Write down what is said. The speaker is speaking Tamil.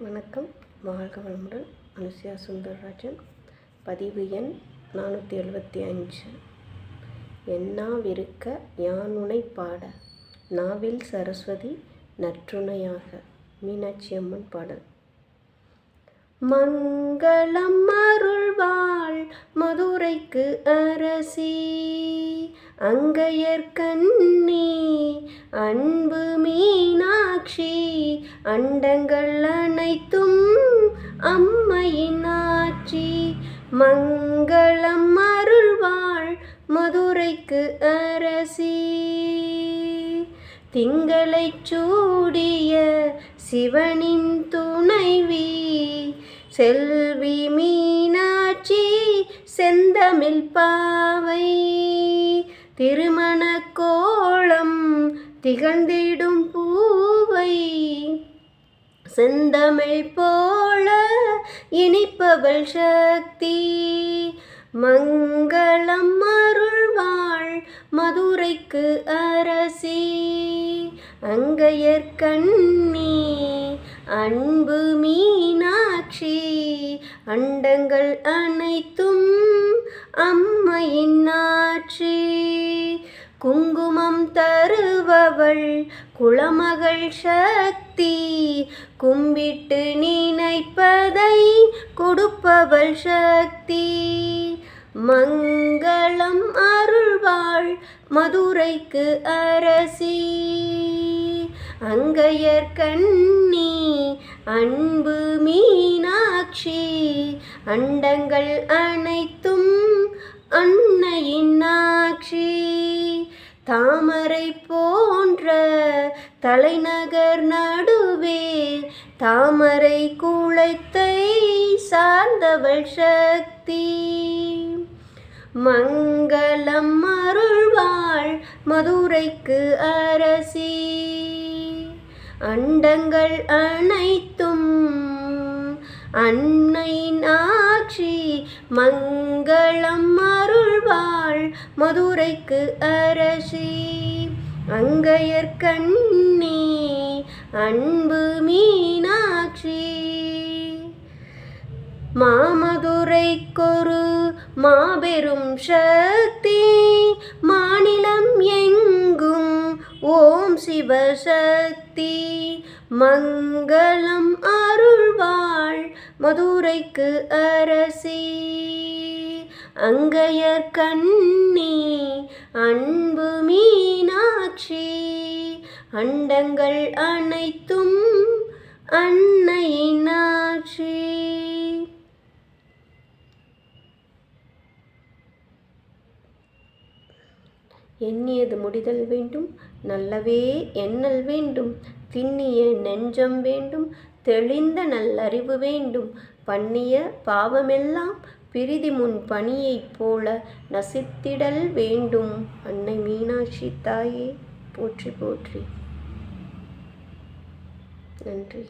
வணக்கம். வாழ்க வளமுடன். அனுசியா சுந்தரராஜன். பதிவு எண் நானூற்றி எழுபத்தி அஞ்சு. என்னாவிருக்க யானுனை பாட. நாவில் சரஸ்வதி நற்றுணையாக. மீனாட்சி அம்மன் பாடல். மங்களம் அருள்வாள் மதுரைக்கு அரசி. அங்கையர்கண்ணி அன்பு மீனா மீனாட்சி அண்டங்கள் அனைத்தும் அம்மையின் ஆட்சி. மங்களம் அருள்வாள் மதுரைக்கு அரசி. திங்களைச் சூடிய சிவனின் துணைவி. செல்வி மீனாட்சி செந்தமிழ் பாவை. திருமண கோலம் திகழ்ந்திடும் தாய் செந்தமிழ் போல இனிப்பவள் சக்தி. மங்களம் அருள்வாள் மதுரைக்கு அரசி. அங்கையர்கண்ணி அன்பு மீனாட்சி. அண்டங்கள் அனைத்தும் அம்மையின் குளமகள் சக்தி. கும்பிட்டு நினைப்பதை கொடுப்பவள் சக்தி. மங்களம் அருள்வாள் மதுரைக்கு அரசி. அங்கையர் கண்ணி அன்பு மீனாட்சி. அண்டங்கள் அனைத்தும் அன்னையின் ஆட்சி. தாமரை போன்ற தலைநகர் நடுவே தாமரை குளத்தை சார்ந்தவள் சக்தி. மங்களம் அருள்வாள் மதுரைக்கு அரசி. அண்டங்கள் அனைத்தும் அன்னை நாட்சி மங்களம் வாழ் மதுரைக்கு அரசி. அங்கையர் கண்ணி அன்பு மீனாட்சி. மாமதுரைக்கொரு மாபெரும் சக்தி மாநிலம் எங்கும் ஓம் சிவசக்தி மங்களம் அருள்வாள் மதுரைக்கு அரசி. அங்கையர் கண்ணி அன்பு மீனாட்சி. அண்டங்கள் அனைத்தும் அன்னையின் ஆட்சி எண்ணியது முடிதல் வேண்டும் நல்லவே எண்ணல் வேண்டும். திண்ணிய நெஞ்சம் வேண்டும் தெளிந்த நல்லறிவு வேண்டும். பண்ணிய பாவமெல்லாம் பிரிதி முன் பணியைப் போல நசித்திடல் வேண்டும். அன்னை மீனாட்சி தாயே போற்றி போற்றி. நன்றி.